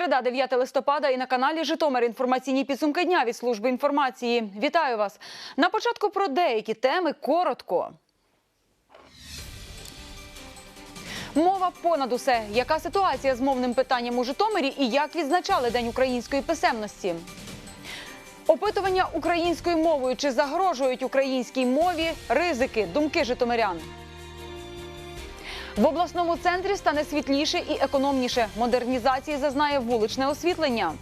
Середа, 9 листопада, і на каналі Житомир інформаційні підсумки дня від служби інформації. Вітаю вас. На початку про деякі теми коротко. Мова понад усе. Яка ситуація з мовним питанням у Житомирі і як відзначали День української писемності? Опитування українською мовою чи загрожують українській мові ризики, думки житомирян. В обласному центрі стане світліше і економніше. Модернізації зазнає вуличне освітлення.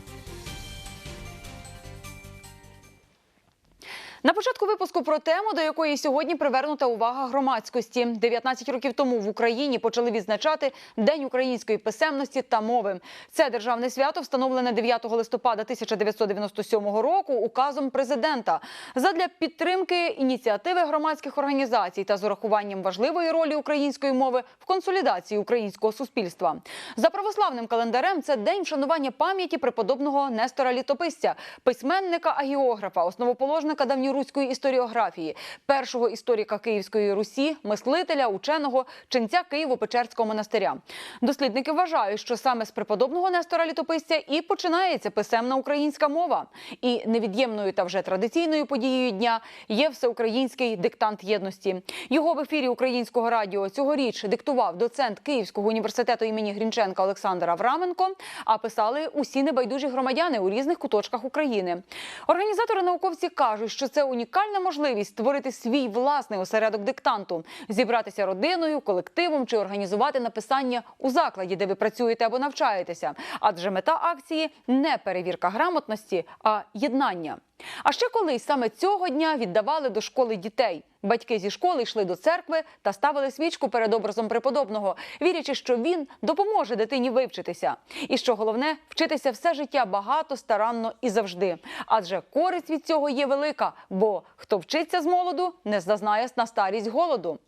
На початку випуску про тему, до якої сьогодні привернута увага громадськості. 19 років тому в Україні почали відзначати День української писемності та мови. Це державне свято встановлене 9 листопада 1997 року указом президента задля підтримки ініціативи громадських організацій та з урахуванням важливої ролі української мови в консолідації українського суспільства. За православним календарем це день вшанування пам'яті преподобного Нестора Літописця, письменника агіографа, основоположника давньоруської історіографії, першого історика Київської Русі, мислителя, ученого, ченця Києво-Печерського монастиря. Дослідники вважають, що саме з преподобного Нестора Літописця і починається писемна українська мова. І невід'ємною та вже традиційною подією дня є всеукраїнський диктант єдності. Його в ефірі українського радіо цьогоріч диктував доцент Київського університету імені Грінченка Олександр Авраменко. А писали усі небайдужі громадяни у різних куточках України. Організатори науковці кажуть, що це унікальна можливість створити свій власний осередок диктанту, зібратися родиною, колективом чи організувати написання у закладі, де ви працюєте або навчаєтеся. Адже мета акції не перевірка грамотності, а єднання. А ще колись саме цього дня віддавали до школи дітей. Батьки зі школи йшли до церкви та ставили свічку перед образом преподобного, вірячи, що він допоможе дитині вивчитися. І що головне, вчитися все життя багато, старанно і завжди. Адже користь від цього є велика, бо хто вчиться з молоду, не зазнає на старість голоду.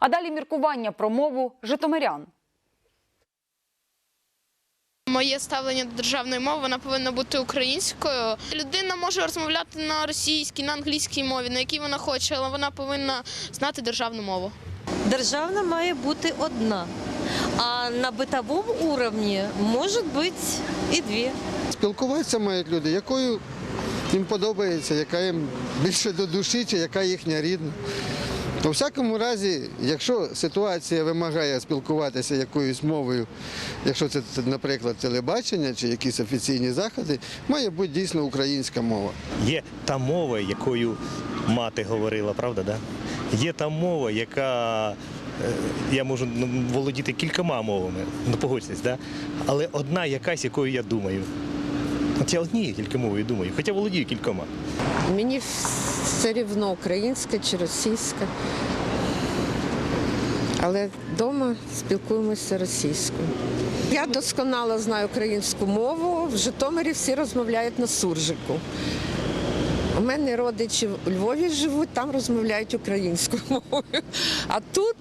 А далі міркування про мову житомирян. Моє ставлення до державної мови вона повинна бути українською. Людина може розмовляти на російській, на англійській мові, на якій вона хоче, але вона повинна знати державну мову. Державна має бути одна, а на битовому уровні може бути і дві. Спілкуватися мають люди, якою їм подобається, яка їм більше до душі, чи яка їхня рідна. У всякому разі, якщо ситуація вимагає спілкуватися якоюсь мовою, якщо це, наприклад, телебачення чи якісь офіційні заходи, має бути дійсно українська мова. Є та мова, якою мати говорила, правда? Да? Є та мова, яка е, я можу ну, володіти кількома мовами, ну погодьтесь, да? але одна якась, якою я думаю. От я однією тільки мовою думаю, хоча володію кількома. Мені все рівно українська чи російська. Але вдома спілкуємося російською. Я досконало знаю українську мову. В Житомирі всі розмовляють на суржику. У мене родичі у Львові живуть, там розмовляють українською мовою. А тут,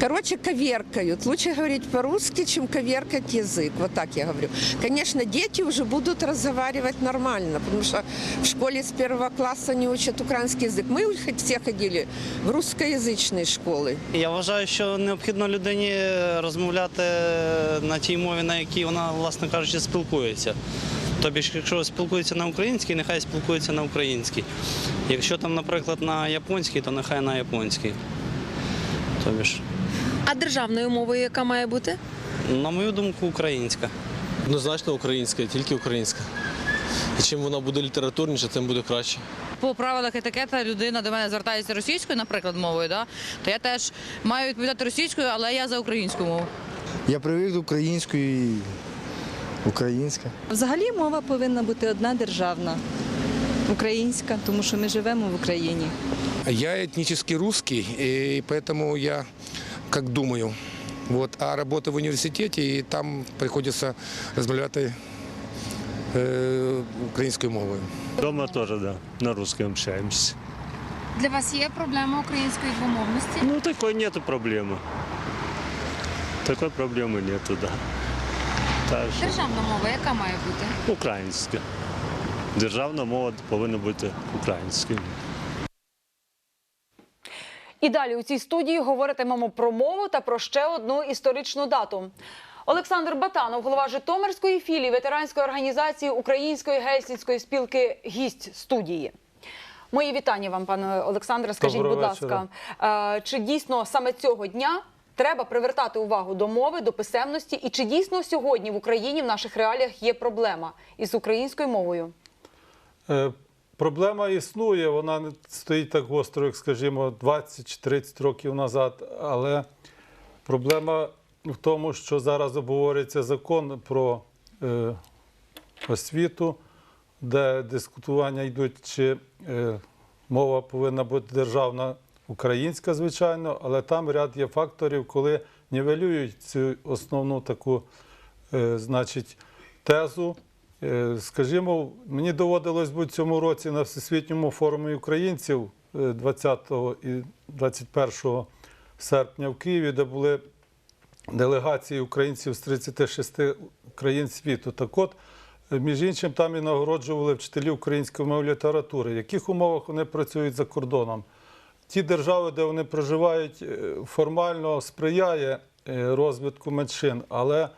короче, коверкают. Лучше говорить по-русски, чем коверкать язык. Вот так я говорю. Конечно, дети уже будут разговаривать нормально, потому что в школе с первого класса не учат украинский язык. Мы хоть все ходили в русскоязычные школи. Я вважаю, що необхідно людині розмовляти на тій мові, на якій вона, власне кажучи, спілкується. Тобі ж, якщо спілкується на українській, нехай спілкується на українській. Якщо там, наприклад, на японській, то нехай на японській. Тобі ж, А державною мовою, яка має бути? на мою думку, українська. Однозначно українська, тільки українська. І чим вона буде літературніша, тим буде краще. По правилах етикета людина до мене звертається російською, наприклад, мовою, да? то я теж маю відповідати російською, але я за українську мову. Я привик до української і українська. Взагалі мова повинна бути одна державна, українська, тому що ми живемо в Україні. Я этнически русский, и поэтому я как думаю. Вот. А работаю в университете, и там приходится розмовляти е, українською мовою. Дома теж да, на русском общаемся. Для вас є проблема української двомовності? Ну, такой нету проблемы. Такой проблемы нету, да. Так що Державна мова, яка має бути? українська. Державна мова повинна бути українською. І далі у цій студії говоритимемо про мову та про ще одну історичну дату. Олександр Батанов, голова Житомирської філії ветеранської організації Української гельсінської спілки, гість студії. Мої вітання вам, пане Олександре. Скажіть, Доброго будь ласка, е, чи дійсно саме цього дня треба привертати увагу до мови, до писемності, і чи дійсно сьогодні в Україні в наших реаліях є проблема із українською мовою? Проблема існує, вона не стоїть так гостро, як, скажімо, 20 чи 30 років назад. Але проблема в тому, що зараз обговорюється закон про е, освіту, де дискутування йдуть, чи е, мова повинна бути державна українська, звичайно, але там ряд є факторів, коли нівелюють цю основну таку, е, значить, тезу. Е, Скажімо, мені доводилось бути цьому році на Всесвітньому форумі українців е, 20 і 21 серпня в Києві, де були делегації українців з 36 країн світу. Так от, е, між іншим, там і нагороджували вчителів української мови літератури. В яких умовах вони працюють за кордоном? Ті держави, де вони проживають, е, формально сприяє е, розвитку меншин, але е,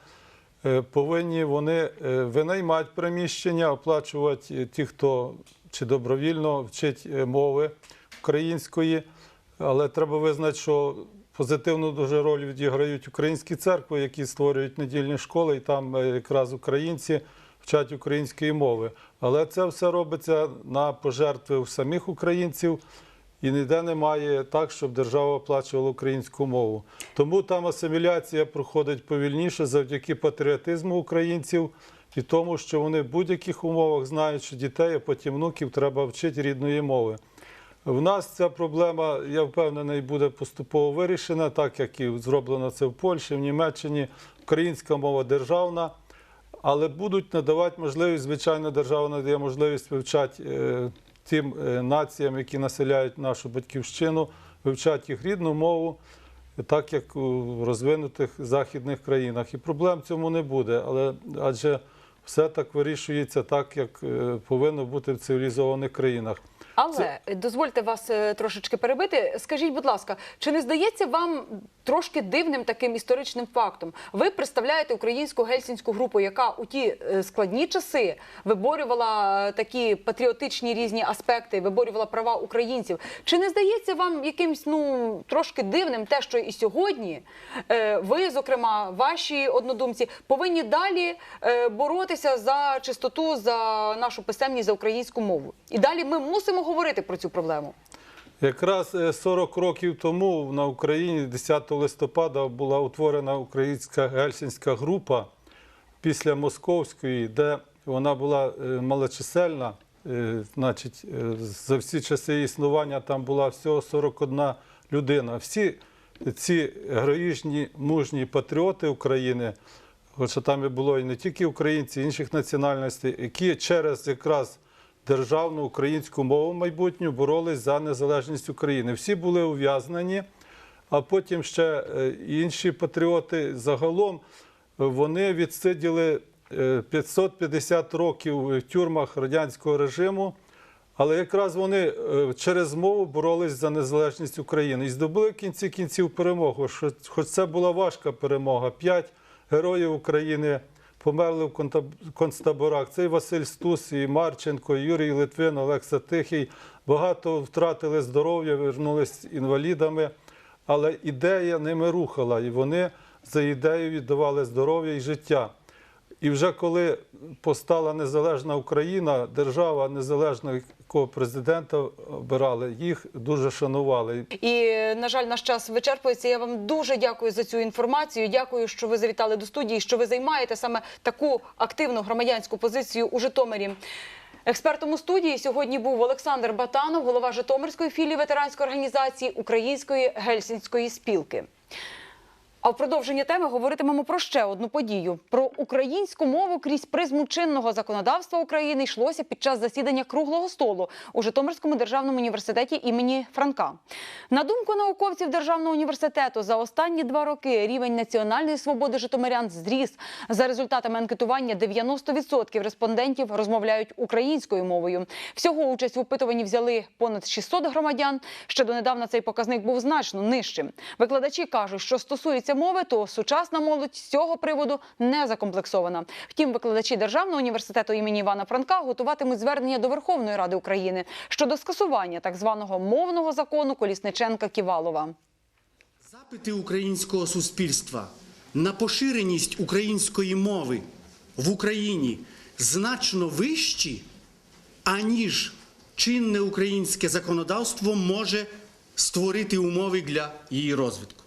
повинні вони е, винаймати приміщення, оплачувати е, ті, хто чи добровільно вчить е, мови української. Але треба визнати, що позитивну дуже роль відіграють українські церкви, які створюють недільні школи, і там е, якраз українці вчать української мови. Але це все робиться на пожертви самих українців. І ніде немає так, щоб держава оплачувала українську мову. Тому там асиміляція проходить повільніше завдяки патріотизму українців і тому, що вони в будь-яких умовах знають, що дітей, а потім внуків треба вчити рідної мови. В нас ця проблема, я впевнений, буде поступово вирішена, так як і зроблено це в Польщі, в Німеччині. Українська мова державна, але будуть надавати можливість, звичайно, держава надає можливість вивчати е, тим е, націям, які населяють нашу батьківщину, вивчати їх рідну мову, так як у розвинутих західних країнах. І проблем цьому не буде, але адже все так вирішується так, як е, повинно бути в цивілізованих країнах. Але дозвольте вас е, трошечки перебити. Скажіть, будь ласка, чи не здається вам трошки дивним таким історичним фактом? Ви представляєте українську гельсінську групу, яка у ті е, складні часи виборювала е, такі патріотичні різні аспекти, виборювала права українців. Чи не здається вам якимсь ну трошки дивним те, що і сьогодні ви, зокрема, ваші однодумці, повинні далі боротися за чистоту, за нашу писемність, за українську мову? І далі ми мусимо говорити про цю проблему. Якраз е, 40 років тому на Україні 10 листопада була утворена українська гельсінська група після московської, де вона була е, малочисельна. Е, Значить, е, за всі часи існування там була всього 41 людина. Всі ці героїчні мужні патріоти України, хоча там і було і не тільки українці, інших національностей, які через якраз державну українську мову майбутню боролись за незалежність України. Всі були ув'язнені, а потім ще е, інші патріоти загалом е, вони відсиділи е, 550 років в тюрмах радянського режиму. Але якраз вони е, через мову боролись за незалежність України і здобули кінці кінців перемогу. Хоч це була важка перемога. П'ять героїв України померли в концтаборах. Це і Василь Стус, і Марченко, і Юрій Литвин, Олекса Тихий. Багато втратили здоров'я, вернулись інвалідами. Але ідея ними рухала, і вони за ідею віддавали здоров'я і життя. І вже коли постала незалежна Україна, держава незалежного якого президента обирали, їх дуже шанували. І на жаль, наш час вичерпується. Я вам дуже дякую за цю інформацію. Дякую, що ви завітали до студії, що ви займаєте саме таку активну громадянську позицію у Житомирі. Експертом у студії сьогодні був Олександр Батанов, голова Житомирської філії ветеранської організації Української гельсінської спілки. А в продовження теми говоритимемо про ще одну подію: про українську мову крізь призму чинного законодавства України йшлося під час засідання круглого столу у Житомирському державному університеті імені Франка. На думку науковців державного університету, за останні два роки рівень національної свободи житомирян зріс. За результатами анкетування 90% респондентів розмовляють українською мовою. Всього участь в опитуванні взяли понад 600 громадян. Ще донедавна цей показник був значно нижчим. Викладачі кажуть, що стосується мови, то сучасна молодь з цього приводу не закомплексована. Втім, викладачі державного університету імені Івана Франка готуватимуть звернення до Верховної Ради України щодо скасування так званого мовного закону Колісниченка-Ківалова. Запити українського суспільства на поширеність української мови в Україні значно вищі, аніж чинне українське законодавство може створити умови для її розвитку.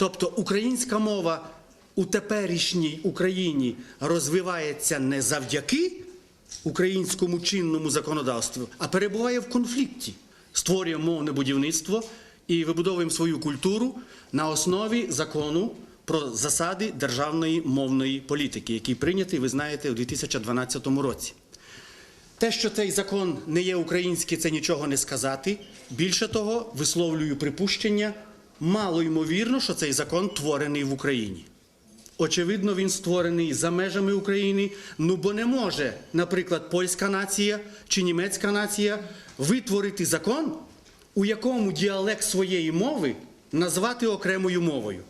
Тобто українська мова у теперішній Україні розвивається не завдяки українському чинному законодавству, а перебуває в конфлікті. Створюємо мовне будівництво і вибудовуємо свою культуру на основі закону про засади державної мовної політики, який прийнятий, ви знаєте, у 2012 році. Те, що цей закон не є український, це нічого не сказати. Більше того, висловлюю припущення, мало ймовірно, що цей закон творений в Україні. Очевидно, він створений за межами України. Ну бо не може, наприклад, польська нація чи німецька нація витворити закон, у якому діалект своєї мови назвати окремою мовою.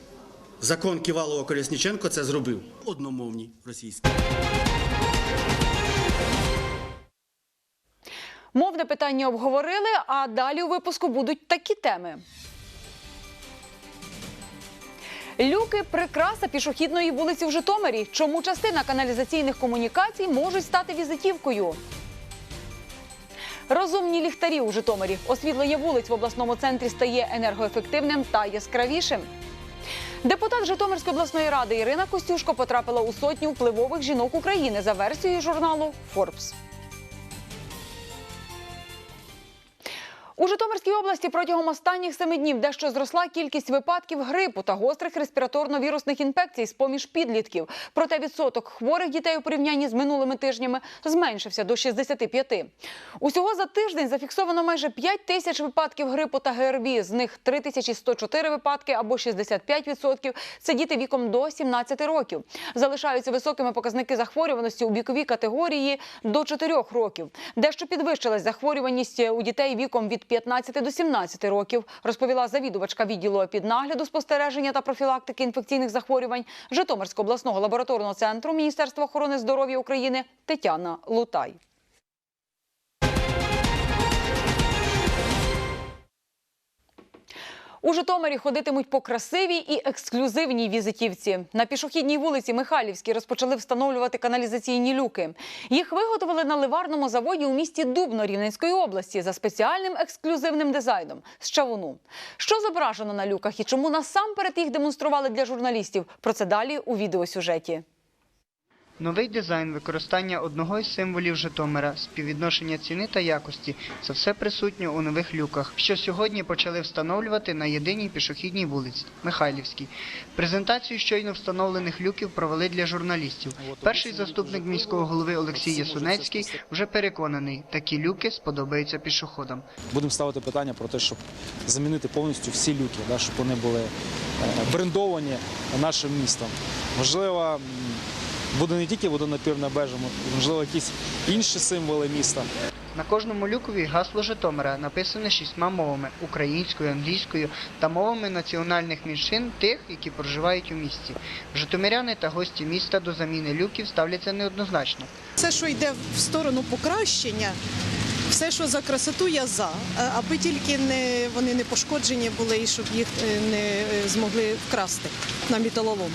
Закон Ківалова Колесніченко це зробив. Одномовні російські. Мовне питання обговорили, а далі у випуску будуть такі теми. Люки прикраса пішохідної вулиці в Житомирі. Чому частина каналізаційних комунікацій можуть стати візитівкою? Розумні ліхтарі у Житомирі. Освітлення вулиць в обласному центрі стає енергоефективним та яскравішим. Депутат Житомирської обласної ради Ірина Костюшко потрапила у сотню впливових жінок України за версією журналу Forbes. У Житомирській області протягом останніх семи днів дещо зросла кількість випадків грипу та гострих респіраторно-вірусних інфекцій з поміж підлітків. Проте відсоток хворих дітей у порівнянні з минулими тижнями зменшився до 65. Усього за тиждень зафіксовано майже 5 тисяч випадків грипу та ГРВІ. З них 3104 випадки або 65% – це діти віком до 17 років. Залишаються високими показники захворюваності у віковій категорії до 4 років. Дещо підвищилась захворюваність у дітей віком від 15 до 17 років, розповіла завідувачка відділу піднагляду спостереження та профілактики інфекційних захворювань Житомирського обласного лабораторного центру Міністерства охорони здоров'я України Тетяна Лутай. У Житомирі ходитимуть по красивій і ексклюзивній візитівці. На пішохідній вулиці Михайлівській розпочали встановлювати каналізаційні люки. Їх виготовили на ливарному заводі у місті Дубно Рівненської області за спеціальним ексклюзивним дизайном з чавуну. Що зображено на люках і чому насамперед їх демонстрували для журналістів? Про це далі у відеосюжеті. Новий дизайн, використання одного із символів Житомира, співвідношення ціни та якості це все присутнє у нових люках, що сьогодні почали встановлювати на єдиній пішохідній вулиці Михайлівській. Презентацію щойно встановлених люків провели для журналістів. Перший заступник міського голови Олексій Ясунецький вже переконаний, такі люки сподобаються пішоходам. Будемо ставити питання про те, щоб замінити повністю всі люки, щоб вони були е, брендовані нашим містом. Можливо, буде не тільки водонапір на бежому, можливо, якісь інші символи міста. На кожному люкові гасло Житомира написане шістьма мовами українською, англійською та мовами національних меншин тих, які проживають у місті. Житомиряни та гості міста до заміни люків ставляться неоднозначно. Все, що йде в сторону покращення, все, що за красоту, я за. Аби тільки не, вони не пошкоджені були і щоб їх е, не е, змогли вкрасти на металолом.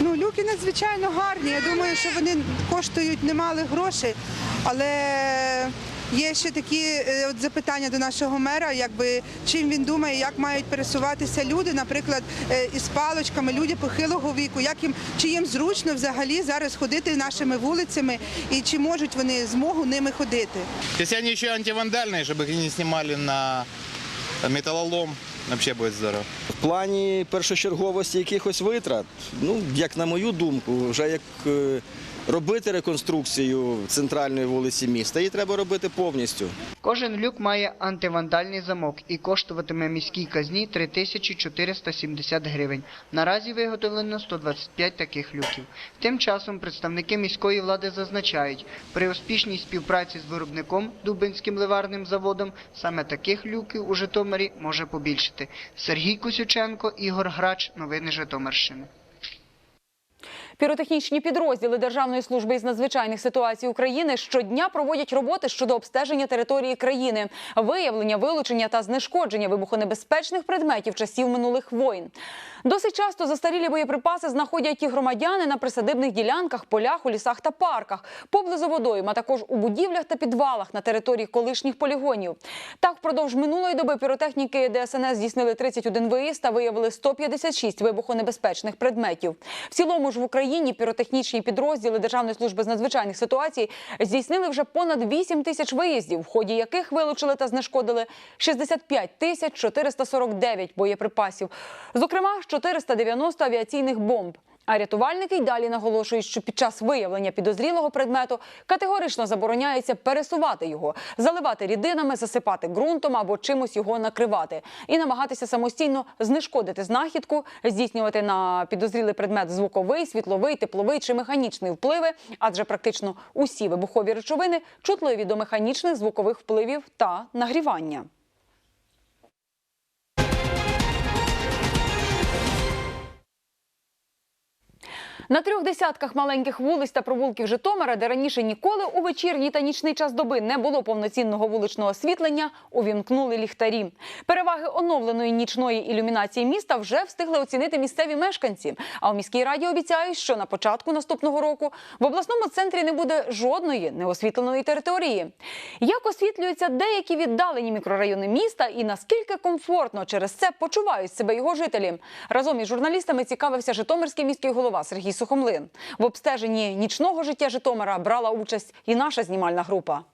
Ну, люки надзвичайно гарні. Я думаю, що вони коштують немалих грошей, але є ще такі е, от запитання до нашого мера, якби чим він думає, як мають пересуватися люди, наприклад, е, із паличками, люди похилого віку, як їм чи їм зручно взагалі зараз ходити нашими вулицями і чи можуть вони змогу ними ходити. Если они еще антивандальные, чтобы их не снимали на металлолом, вообще будет здорово. В плані першочерговості якихось витрат, ну, як на мою думку, вже як е, робити реконструкцію центральної вулиці міста. Її треба робити повністю. Кожен люк має антивандальний замок і коштуватиме міській казні 3470 гривень. Наразі виготовлено 125 таких люків. Тим часом представники міської влади зазначають, при успішній співпраці з виробником Дубинським ливарним заводом саме таких люків у Житомирі може побільшити. Сергій Косюченко, Ігор Грач. Новини Житомирщини. Піротехнічні підрозділи Державної служби із надзвичайних ситуацій України щодня проводять роботи щодо обстеження території країни, виявлення, вилучення та знешкодження вибухонебезпечних предметів часів минулих воїн. Досить часто застарілі боєприпаси знаходять і громадяни на присадибних ділянках, полях, у лісах та парках, поблизу водойм, а також у будівлях та підвалах на території колишніх полігонів. Так, впродовж минулої доби піротехніки ДСНС здійснили 31 виїзд та виявили 156 вибухонебезпечних предметів. В цілому ж в Україні піротехнічні підрозділи Державної служби з надзвичайних ситуацій здійснили вже понад 8 тисяч виїздів, в ході яких вилучили та знешкодили 65 тисяч 449 боєприпасів, зокрема 490 авіаційних бомб. А рятувальники й далі наголошують, що під час виявлення підозрілого предмету категорично забороняється пересувати його, заливати рідинами, засипати ґрунтом або чимось його накривати і намагатися самостійно знешкодити знахідку, здійснювати на підозрілий предмет звуковий, світловий, тепловий чи механічний впливи, адже практично усі вибухові речовини чутливі до механічних звукових впливів та нагрівання. На трьох десятках маленьких вулиць та провулків Житомира, де раніше ніколи у вечірній та нічний час доби не було повноцінного вуличного освітлення, увімкнули ліхтарі. Переваги оновленої нічної ілюмінації міста вже встигли оцінити місцеві мешканці. А у міській раді обіцяють, що на початку наступного року в обласному центрі не буде жодної неосвітленої території. Як освітлюються деякі віддалені мікрорайони міста і наскільки комфортно через це почувають себе його жителі? Разом із журналістами цікавився Житомирський міський голова Сергій Сухомлин. В обстеженні нічного життя Житомира брала участь і наша знімальна група.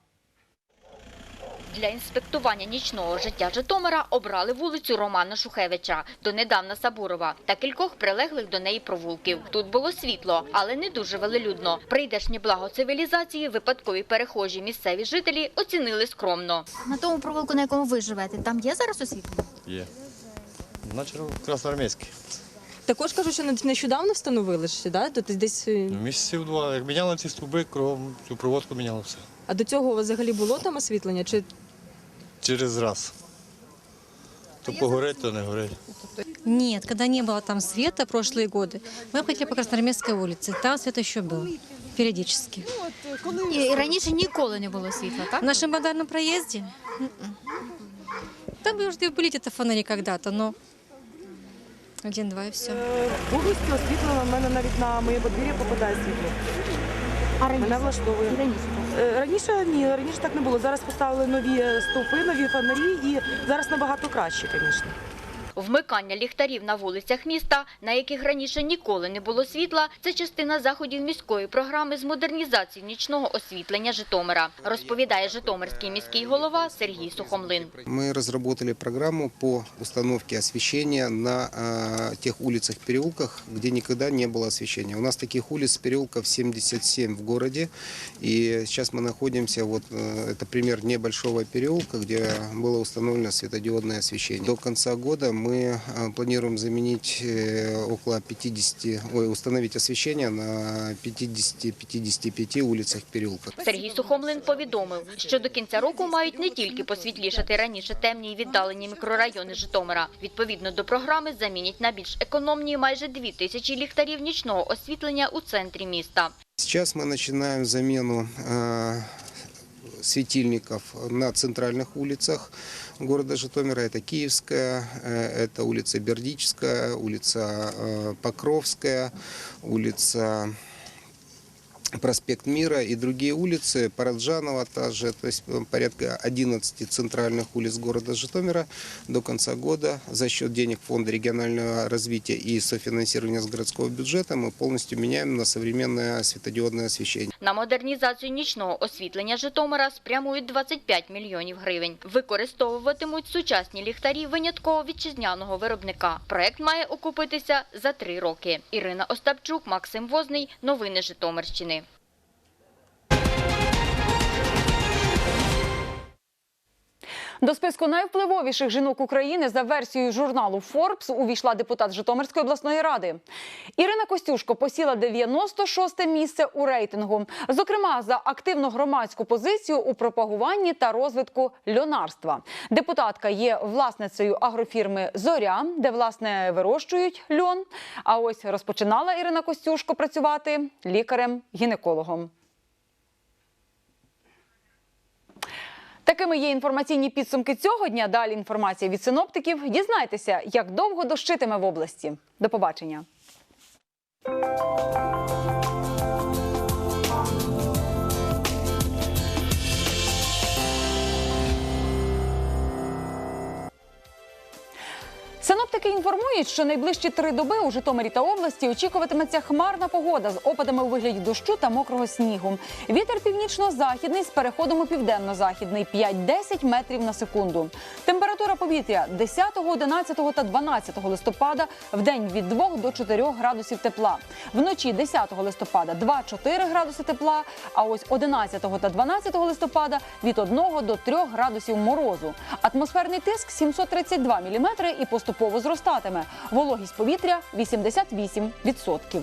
Для інспектування нічного життя Житомира обрали вулицю Романа Шухевича, донедавна Сабурова та кількох прилеглих до неї провулків. Тут було світло, але не дуже велелюдно. Прийдешнє благо цивілізації випадкові перехожі місцеві жителі оцінили скромно. На тому провулку, на якому ви живете, там є зараз освітлення? Є. Наче красноармійський. Також кажуть, що нещодавно встановили ж, да? Тут десь. е, Ну, Місяців два. Як міняли ці стовби, кругом цю проводку міняли все. А до цього у вас взагалі було там освітлення? Чи Через раз. То погорить, то не горить. Нет, когда не было там света прошлые годы, мы ходили по Красноармейской улице. Там свет еще был периодически. І раніше ніколи не було світла, так? В нашем базарном проезде? М-м. Там может и были где-то фонари когда-то, но один-два і все. Повністю освітлено в мене навіть на моє подвір'я попадає світло. А раніше? Мене влаштовує. раніше? Е, Раніше ні, раніше так не було. Зараз поставили нові стовпи, нові фонарі і зараз набагато краще, звісно. Вмикання ліхтарів на вулицях міста, на яких раніше ніколи не було світла, це частина заходів міської програми з модернізації нічного освітлення Житомира, розповідає Житомирський міський голова Сергій Сухомлин. Мы разработали программу по установке освещения на э, тех улицах, переулках, где никогда не было освещения. У нас таких улиц, переулков 77 в городе. И сейчас мы находимся, вот э, это пример небольшого переулка, где было установлено светодиодное освещение. До конца года мы э, планируем заменить э, около 50, ой, установить освещение на 50-55 улицах, переулках. Сергій Сухомлин повідомив, що до кінця року мають не тільки посвітлішати раніше темні і віддалені мікрорайони Житомира. Відповідно до програми замінять на більш економні майже дві тисячі ліхтарів нічного освітлення у центрі міста. Сейчас мы начинаем замену э, светильников на центральных улицах города Житомира. Это Киевская, э, это улица Бердическая, улица э, Покровская, улица проспект Мира и другие улицы, Параджанова также, то есть э, порядка 11 центральных улиц города Житомира до конца года за счет денег Фонда регионального развития и софинансирования с городского бюджета мы полностью меняем на современное светодиодное освещение. На модернізацію нічного освітлення Житомира спрямують 25 мільйонів гривень. Використовуватимуть сучасні ліхтарі винятково вітчизняного виробника. Проект має окупитися за три роки. Ірина Остапчук, Максим Возний. Новини Житомирщини. До списку найвпливовіших жінок України за версією журналу Forbes увійшла депутат Житомирської обласної ради. Ірина Костюшко посіла 96-те місце у рейтингу, зокрема за активну громадську позицію у пропагуванні та розвитку льонарства. Депутатка є власницею агрофірми Зоря, де власне вирощують льон. А ось розпочинала Ірина Костюшко працювати лікарем-гінекологом. Такими є інформаційні підсумки цього дня. Далі інформація від синоптиків. Дізнайтеся, як довго дощитиме в області. До побачення. Синоптики інформують, що найближчі три доби у Житомирі та області очікуватиметься хмарна погода з опадами у вигляді дощу та мокрого снігу. Вітер північно-західний з переходом у південно-західний 5-10 метрів на секунду. Температура повітря 10, 11 та 12 листопада в день від 2 до 4 градусів тепла. Вночі 10 листопада 2-4 градуси тепла. А ось 11 та 12 листопада від 1 до 3 градусів морозу. Атмосферний тиск 732 міліметри і поступово зростатиме. Вологість повітря 88%.